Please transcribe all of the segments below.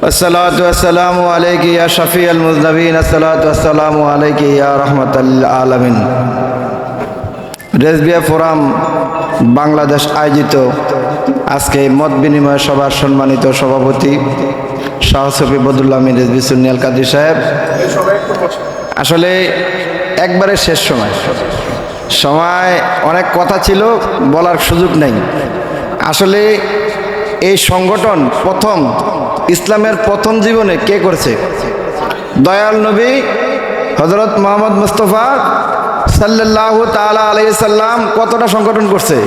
الصلاة والسلام عليك يا شفيع المذنبين الصلاة والسلام عليك يا رحمة العالمين রেজবিয়া forum Bangladesh আয়োজিত আজকে মত বিনিময় সভার সম্মানিত সভাপতি সহসফি বদুল্লাহ আমিন রেজবি সুনিয়াল কাদির সাহেব আসলে একবারে শেষ সময় সময় অনেক কথা ছিল বলার সুযোগ নেই আসলে এই সংগঠন প্রথম ইসলামের প্রথম জীবনে কে করেছে? দয়াল নবী হজরত মোহাম্মদ মুস্তফা সাল্লাহ তালা আলাইসাল্লাম কতটা সংগঠন করছে?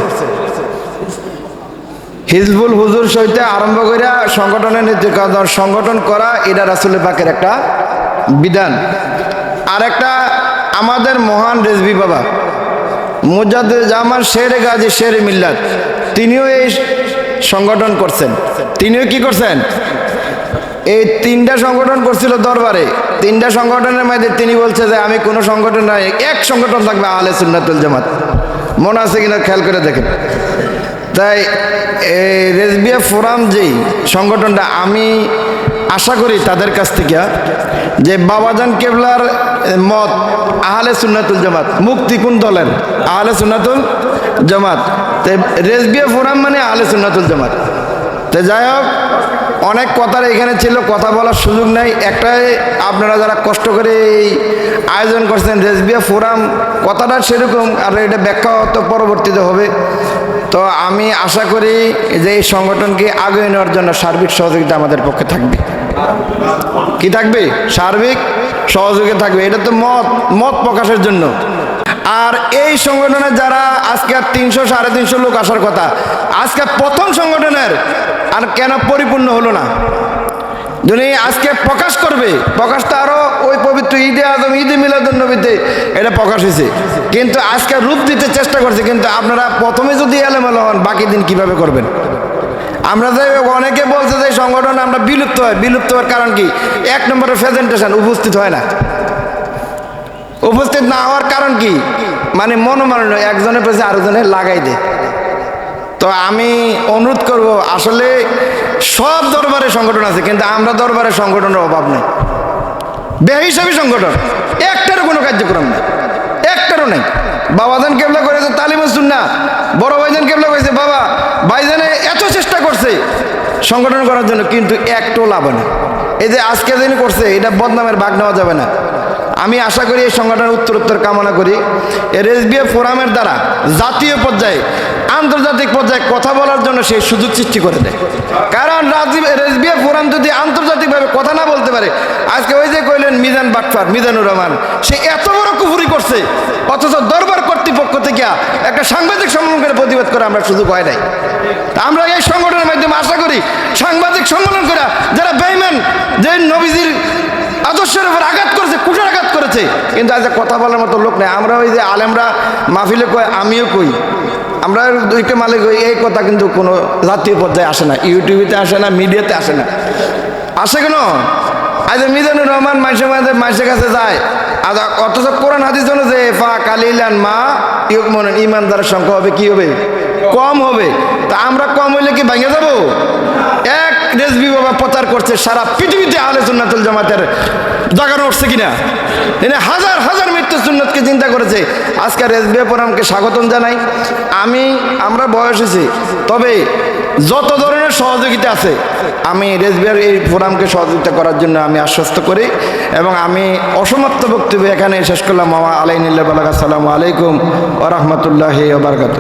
হিজবুল হুজুর সহিতে আরম্ভ করে সংগঠনের সংগঠন করা, এটা রাসুলের পাকের একটা বিধান। আর একটা আমাদের মহান রেজবি বাবা মুজাদ জামান শের গাজী শের মিল্লাত, তিনিও এই সংগঠন করছেন। তিনিও কি করছেন? এই তিনটা সংগঠন করছিল দরবারে। তিনটা সংগঠনের মধ্যে তিনি বলছে যে, আমি কোনো সংগঠন নাই, এক সংগঠন থাকবে আহলে সুন্নাতুল জামাত। মনে আছে কিনা? খেয়াল করে দেখেন। তাই এই রেজবিয়া ফোরাম যেই সংগঠনটা, আমি আশা করি তাদের কাছ থেকে যে বাবাজান কেবলার মত আহলে সুন্নাতুল জামাত, মুক্তি কোন দলের? আহলে সুন্নাতুল জামাত। রেজবিয়া ফোরাম মানে আহলে সুন্নাতুল জামাত। তো যাই হোক অনেক কথার এখানে ছিল, কথা বলার সুযোগ নেই। একটাই, আপনারা যারা কষ্ট করে এই আয়োজন করছেন রেজবিয়া ফোরাম, কথাটা সেরকম, আর এটা ব্যাখ্যা তো পরবর্তীতে হবে। তো আমি আশা করি যে এই সংগঠনকে আগে নেওয়ার জন্য সার্বিক সহযোগিতা আমাদের পক্ষে থাকবে। কি থাকবে? সার্বিক সহযোগিতা থাকবে। এটা তো মত মত প্রকাশের জন্য। আর এই সংগঠনের যারা আজকে তিনশো, সাড়ে তিনশো লোক আসার কথা, আজকে প্রথম সংগঠনের আর কেন পরিপূর্ণ হলো না? যিনি আজকে প্রকাশ করবে। প্রকাশটা আরও ওই পবিত্র ঈদে আজম ঈদে মিলাদুল নবীতে এটা প্রকাশ হয়েছে। কিন্তু আজকে রূপ দিতে চেষ্টা করছে, কিন্তু আপনারা প্রথমে যদি এলোমেলো হন, বাকি দিন কীভাবে করবেন? আমরা যে অনেকে বলছে যে সংগঠন আমরা বিলুপ্ত হয়। বিলুপ্ত হওয়ার কারণ কি? এক নম্বরের প্রেজেন্টেশন উপস্থিত হয় না। উপস্থিত না হওয়ার কারণ কি? মানে মনোমালিন্য, একজনের পেছে আরেকজনে লাগাই দেয়। তো আমি অনুরোধ করব, আসলে সব দরবারে সংগঠন আছে, কিন্তু আমরা দরবারে সংগঠনের অভাব নেই। বেহিসাবি সংগঠন, একটারও কোনো কার্যক্রম নেই, একটারও নেই। বাবাজান কেবলা করেছে তালিমুসুন না বড় ভাইজান কেবলা করেছে, বাবা, ভাইজানে এত চেষ্টা করছে সংগঠন করার জন্য, কিন্তু একটু লাভ নেই। এই যে আজকে দিন করছে, এটা বদনামের ভাগ নেওয়া যাবে না। আমি আশা করি এই সংগঠনের উত্তর উত্তর কামনা করি। এর এসবিএফ ফোরামের দ্বারা জাতীয় পর্যায়ে আন্তর্জাতিক পর্যায়ে কথা বলার জন্য সেই সুযোগ সৃষ্টি করে দেয়। কারণ রাজীব রেসবিএফ ফোরাম যদি আন্তর্জাতিকভাবে কথা না বলতে পারে, আজকে ওই যে কইলেন মিজান বাটফার, মিজানুর রহমান, সে এত বড় কুফুরি করছে, অথচ দরবার কর্তৃপক্ষ থেকে একটা সাংবাদিক সম্মেলন করে প্রতিবাদ করে আমরা সুযোগ হয় নাই। আমরা এই সংগঠনের মাধ্যমে আশা করি, সাংবাদিক সম্মেলন করা যারা বেইমান যে নবীজির আদর্শের উপর আঘাত করেছে কুটার আঘাত করেছে, কিন্তু আজ কথা বলার মতো লোক নেই। আমরা ওই যে আলেমরা মাহফিলে কয়, আমিও কই। আমরা দুইটা মালিক হই, এই কথা কিন্তু কোনো জাতীয় পর্যায়ে আসে না ইউটিউবেতে আসে না, মিডিয়াতে আসে না। আসে কেন? আজ মিজানুর রহমান মাসে মাঝে মাসের কাছে যায় আর অথচ কোরআন হাদিস জন্য যে, ফা কালিলান মা ইউক মনে ইমানদারের সংখ্যা হবে, কি হবে? কম হবে। তা আমরা কম হইলে কি ভেঙে যাব? এক রেজবি বাবা প্রচার করছে, সারা পৃথিবীতে আলে সুন্নাতুল জামাতের জাগানো উঠছে কিনা? এনে হাজার হাজার মৃত্যু সুন্নতকে চিন্তা করেছে। আজকে রেজবিয়া ফোরামকে স্বাগতম জানাই। আমি, আমরা বয়স হয়েছি, তবে যত ধরনের সহযোগিতা আছে, আমি রেজবিয়ার এই ফোরামকে সহযোগিতা করার জন্য আমি আশ্বস্ত করি এবং আমি অসমাপ্ত বক্তব্য এখানে শেষ করলাম। মামা আলাইনুল্লাহ সালামু আলাইকুম ও রহমতুল্লাহ বারকাত